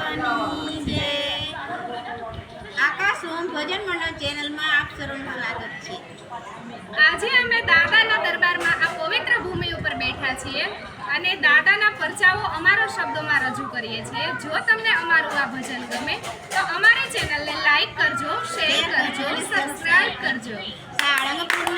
મહાદેવની જય. આકાશ ઓમ ભજન મંડળ ચેનલમાં આપ સર્વનું સ્વાગત છે. આજે અમે દાદાના દરબારમાં આ પવિત્ર ભૂમિ ઉપર બેઠા છીએ અને દાદાના પરચાઓ અમારો શબ્દોમાં રજૂ કરીએ છીએ. જો તમને અમારું આ ભજન ગમે તો અમારી ચેનલને લાઈક કરજો શેર કરજો સબસ્ક્રાઇબ કરજો. સાળંગપુરના